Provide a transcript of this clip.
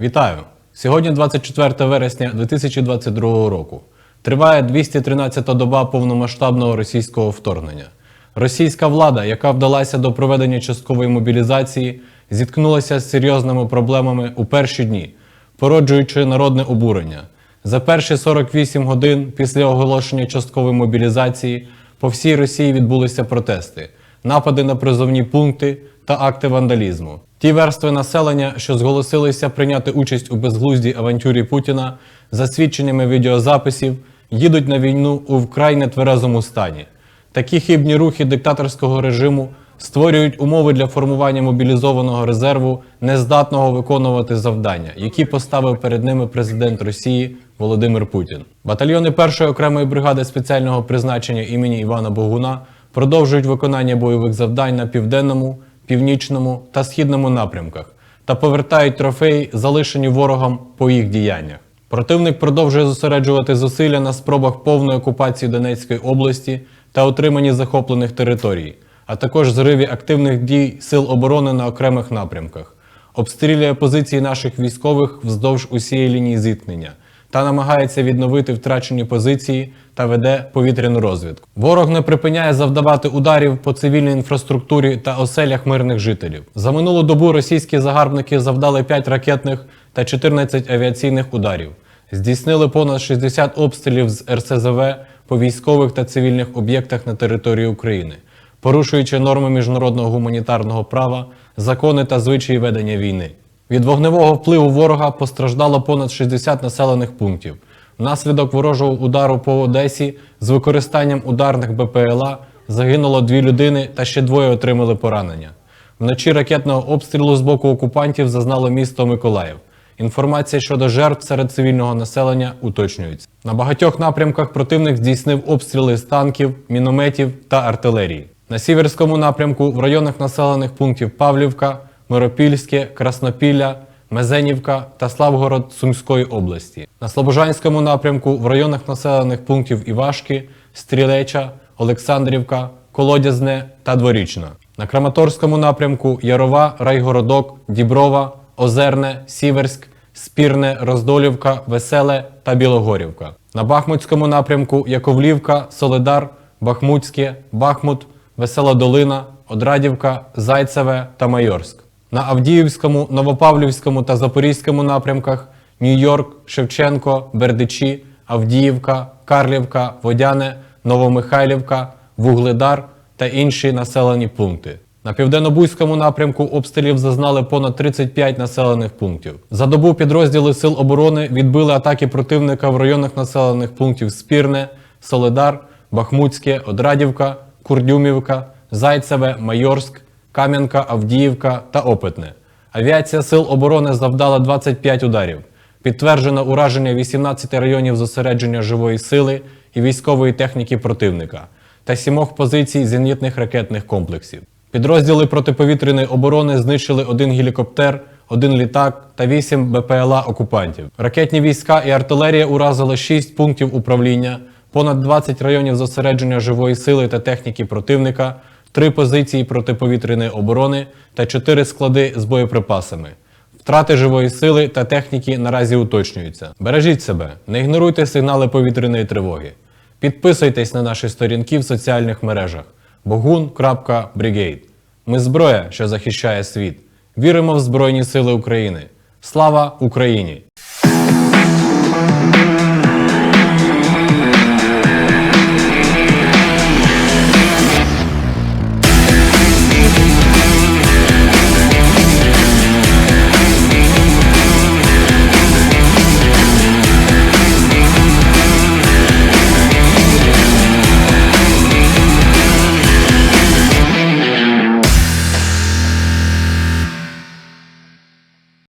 Вітаю! Сьогодні 24 вересня 2022 року. Триває 213-та доба повномасштабного російського вторгнення. Російська влада, яка вдалася до проведення часткової мобілізації, зіткнулася з серйозними проблемами у перші дні, породжуючи народне обурення. За перші 48 годин після оголошення часткової мобілізації по всій Росії відбулися протести, напади на призовні пункти та акти вандалізму. Ті верстви населення, що зголосилися прийняти участь у безглуздій авантюрі Путіна, за свідченнями відеозаписів, їдуть на війну у вкрай нетверезому стані. Такі хибні рухи диктаторського режиму створюють умови для формування мобілізованого резерву, нездатного виконувати завдання, які поставив перед ними президент Росії Володимир Путін. Батальйони першої окремої бригади спеціального призначення імені Івана Богуна продовжують виконання бойових завдань на південному, північному та східному напрямках та повертають трофеї, залишені ворогом по їх діяннях. Противник продовжує зосереджувати зусилля на спробах повної окупації Донецької області та отриманні захоплених територій, а також зриві активних дій сил оборони на окремих напрямках, обстрілює позиції наших військових вздовж усієї лінії зіткнення та намагається відновити втрачені позиції та веде повітряну розвідку. Ворог не припиняє завдавати ударів по цивільній інфраструктурі та оселях мирних жителів. За минулу добу російські загарбники завдали 5 ракетних та 14 авіаційних ударів, здійснили понад 60 обстрілів з РСЗВ по військових та цивільних об'єктах на території України, порушуючи норми міжнародного гуманітарного права, закони та звичаї ведення війни. Від вогневого впливу ворога постраждало понад 60 населених пунктів. Внаслідок ворожого удару по Одесі з використанням ударних БПЛА загинуло дві людини та ще двоє отримали поранення. Вночі ракетного обстрілу з боку окупантів зазнало місто Миколаїв. Інформація щодо жертв серед цивільного населення уточнюється. На багатьох напрямках противник здійснив обстріли з танків, мінометів та артилерії. На сіверському напрямку в районах населених пунктів Павлівка, Миропільське, Краснопілля, Мезенівка та Славгород Сумської області. На Слобожанському напрямку в районах населених пунктів Івашки, Стрілеча, Олександрівка, Колодязне та Дворічна. На Краматорському напрямку Ярова, Райгородок, Діброва, Озерне, Сіверськ, Спірне, Роздолівка, Веселе та Білогорівка. На Бахмутському напрямку Яковлівка, Солидар, Бахмутське, Бахмут, Весела Долина, Одрадівка, Зайцеве та Майорськ. На Авдіївському, Новопавлівському та Запорізькому напрямках Нью-Йорк, Шевченко, Бердичі, Авдіївка, Карлівка, Водяне, Новомихайлівка, Вугледар та інші населені пункти. На південно-бузькому напрямку обстрілів зазнали понад 35 населених пунктів. За добу підрозділи Сил оборони відбили атаки противника в районах населених пунктів Спірне, Солидар, Бахмутське, Одрадівка, Курдюмівка, Зайцеве, Майорськ, Кам'янка, Авдіївка та Опитне. Авіація Сил оборони завдала 25 ударів. Підтверджено ураження 18 районів зосередження живої сили і військової техніки противника та сімох позицій зенітних ракетних комплексів. Підрозділи протиповітряної оборони знищили один гелікоптер, один літак та вісім БПЛА окупантів. Ракетні війська і артилерія уразили 6 пунктів управління, понад 20 районів зосередження живої сили та техніки противника, 3 позиції протиповітряної оборони та 4 склади з боєприпасами. Втрати живої сили та техніки наразі уточнюються. Бережіть себе, не ігноруйте сигнали повітряної тривоги. Підписуйтесь на наші сторінки в соціальних мережах bogun.brigade. Ми зброя, що захищає світ. Віримо в Збройні Сили України. Слава Україні!